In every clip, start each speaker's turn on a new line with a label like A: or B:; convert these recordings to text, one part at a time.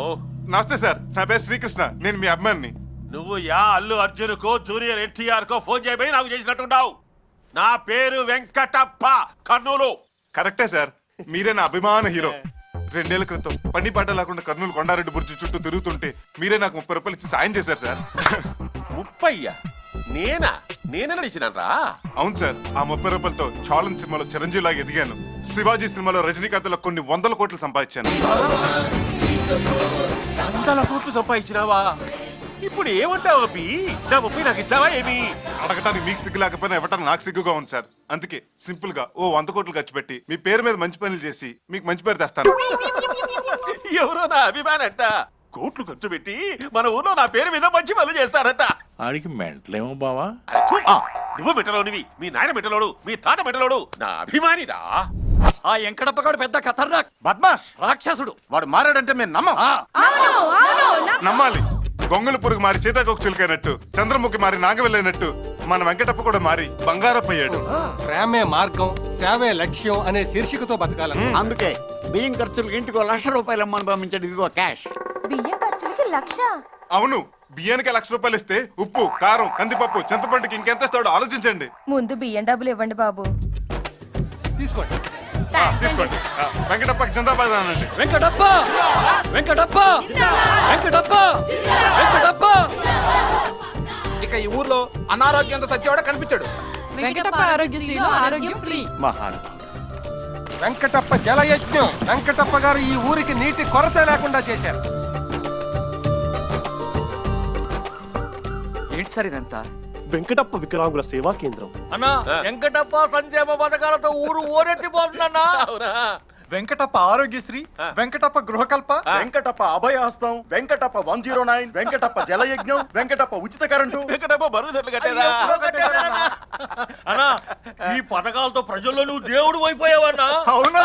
A: నమస్తే సార్. నా పేరు శ్రీకృష్ణ. నేను మీ అభిమాని
B: నువ్వు యా అల్లు అర్జున్ కో జూనియర్ ఎన్టీఆర్ కో ఫోన్ చేయబోయి నాకు చేసినట్టున్నావు నా పేరు వెంకటప్ప కర్నూలు.
A: కరెక్టే సార్. మీరే నా అభిమాన హీరో. రెండేళ్ళ క్రితం పని పడ్డ లేకుండా కర్నూలు కొండారెడ్డి బుర్జి చుట్టూ తిరుగుతుంటే మీరే నాకు ముప్పై రూపాయలు ఇచ్చి సాయం చేశారు సార్.
B: ముప్పయ్య నేనా? నేనే నడిచినరా
A: అవును సార్. ఆ ముప్పై రూపాయలతో చాలన్ సినిమాలో చిరంజీవి లాగా ఎదిగాను. శివాజీ సినిమాలో రజనీకాంత్లో కొన్ని వందల కోట్లు సంపాదించాను.
B: వందల కోట్లు సంపాదించినావా? ఇప్పుడు ఏమంటావు అబ్బి? నా ముప్పై నాకు ఇచ్చావా ఏమి?
A: అడగటానికి మీకు సిగ్గు లేకపోయినా ఇవ్వటానికి నాకు సిగ్గుగా ఉంది సార్. అందుకే సింపుల్గా ఓ వంద కోట్లు ఖర్చు పెట్టి మీ పేరు మీద మంచి పనులు చేసి మీకు మంచి పేరు తెస్తాను.
B: ఎవరో నా అభిమానంట. కోట్లు ఖర్చు పెట్టి మన ఊర్లో నా పేరు మీద మంచి పనులు చేస్తాడట.
C: ఆడికి మెంటలేమో బావా!
B: నువ్వు మెట్టలోనివి మీ నాయన మెట్టలోడు మీ తాత మెట్టలోడు నా అభిమానిరా.
D: ఆ వెంకటప్పగాడు పెద్ద ఖతర్నాక్.
A: బద్మాష్!
D: రాక్షసుడు.
A: వాడు మారాడంటే మేము నమ్మం.
D: ఆ,
A: నమ్మాలి. గొంగళి పురుగు మారి సీతాకోక చిలుకైనట్టు చంద్రముఖి మారి నాగవెళ్ళైనట్టు మన వెంకటప్ప కూడా మారి బంగారప్పయ్యాడు.
E: ప్రేమే మార్గం సేవే లక్ష్యం అనే శీర్షికతో బతకాలను.
D: అందుకే బియ్యం ఖర్చులకు ఇంటికి లక్ష రూపాయలు అమ్మని పంపించాడు ఇదిగో క్యాష్.
F: బియ్యం ఖర్చులకి లక్ష?
A: అవును బియ్యానికి లక్ష రూపాయలు ఇస్తే ఉప్పు కారం కందిపప్పు చింతపండుకి ఇంకెంత ఇస్తాడో ఆలోచించండి.
F: ముందు బియ్యం డబ్బులు ఇవ్వండి బాబు.
E: తీసుకోండి.
A: తీసుకోండి. ఆ, వెంకటప్పకి జిందాబాద్ అనండి.
D: వెంకటప్ప! వెంకటప్ప! వెంకటప్ప! వెంకటప్ప!
G: ఇక ఈ ఊర్లో అనారోగ్యంతో సత్యవాడ కనిపించాడు.
H: వెంకటప్ప ఆరోగ్యశ్రీలో ఆరోగ్యం ఫ్రీ.
E: వెంకటప్ప జలయజ్ఞం వెంకటప్ప గారు ఈ ఊరికి నీటి కొరత లేకుండా చేశారు.
D: ఏంటి సార్ ఇదంతా?
I: వెంకటప్ప వికలాంగుల సేవా కేంద్రం.
D: అన్నా వెంకటప్ప సంక్షేమ పథకాలతో ఊరు ఓరెత్తిపోతుందన్నా
B: అవునా?
G: Venkatappa Aarogyasri Venkatappa Gruhakalpa Venkatappa Abhayahastham Venkatappa one zero nine Venkatappa Jalayagnam Venkatappa ఉచిత కరెంటు.
B: వెంకటప్ప బరువుదొడ్లు కట్టేదా?
D: అన్నా? ఈ పథకాలతో ప్రజల్లో నువ్వు దేవుడు అయిపోయావన్నా.
G: అవునా?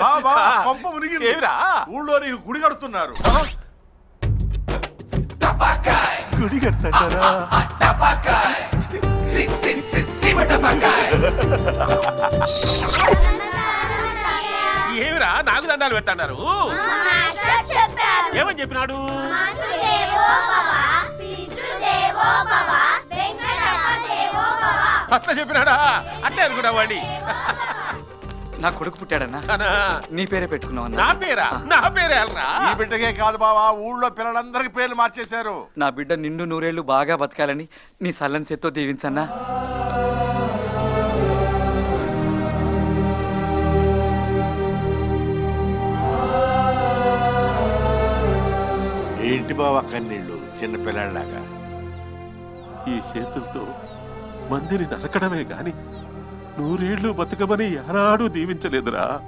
A: పంప
G: ఊళ్ళో గుడి కడుతున్నారు.
B: గుడి కడతారా ఏమిరా నాకు దండాలు పెట్టన్నారు ఏమని చెప్పినాడు? అట్లా చెప్పినాడా? అట్లే అనుకున్నా వాడి
D: నా కొడుకు పుట్టాడన్నా. నీ పేరే పెట్టుకున్నావు
B: నా పేరా? నా పేరే
G: ఈ బిడ్డకే కాదు బావా ఊళ్ళో పిల్లలందరికి పేర్లు మార్చేశారు.
D: నా బిడ్డ నిండు నూరేళ్ళు బాగా బతకాలని నీ సల్లని చేత్తో దీవించన్నా.
C: ఏంటి బావా కన్నీళ్ళు చిన్న పిల్లాడిలాగా
B: ఈ చేతులతో మందిని నరకడమే గాని నూరేళ్ళు బతకమని ఆనాడు దీవించలేదురా.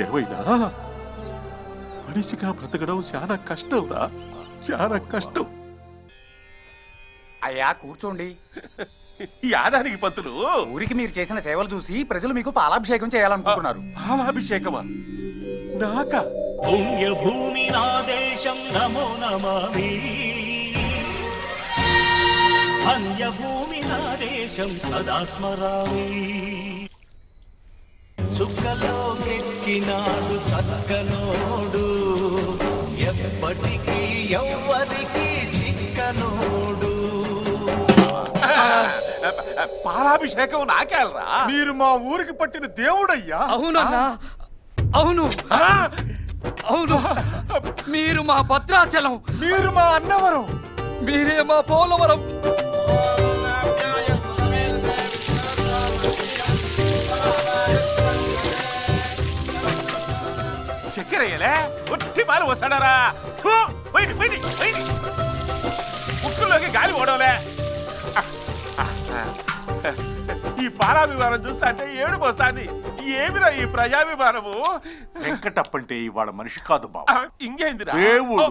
B: ఏమైనా? మనిషిగా బ్రతకడం చాలా కష్టంరా. చాలా కష్టం.
D: అయ్యా కూర్చోండి.
B: యాదానికి పంతులు.
D: ఊరికి మీరు చేసిన సేవలు చూసి ప్రజలు మీకు పాలాభిషేకం చేయాలనుకుంటున్నారు.
B: పాలాభిషేకమా? నాకా?
J: పుణ్యభూమి నా దేశం నమో నమామి. ధన్యభూమి నా దేశం సదా స్మరామి చుక్కలో కెక్కినాడు చక్కనోడు. ఎప్పటికీ ఎవ్వరికి చిక్కనోడు.
B: పాలాభిషేకం నాకేలరా?
G: మీరు మా ఊరికి పట్టిన దేవుడయ్యా.
D: అవునన్నా. అవును. అవును. మీరు మా భద్రాచలం.
G: మీరు మా అన్నవరం.
D: మీరే మా పోలవరం.
B: చక్కెరయ్యలే? ఒట్టి పాలు వస్తాడారా థూ, బయటి బయటి బయటి ముక్కులోకి గాలి పోవడంలే. ఈ పాలాభిమానం చూస్తా అంటే ఏడు వస్తాంది. ఏమిరా ఈ ప్రజాభిమానము?
C: వెంకటప్ప అంటే ఇవాళ మనిషి కాదు
B: ఆ, ఇంకేందిరా?
C: దేవుడు.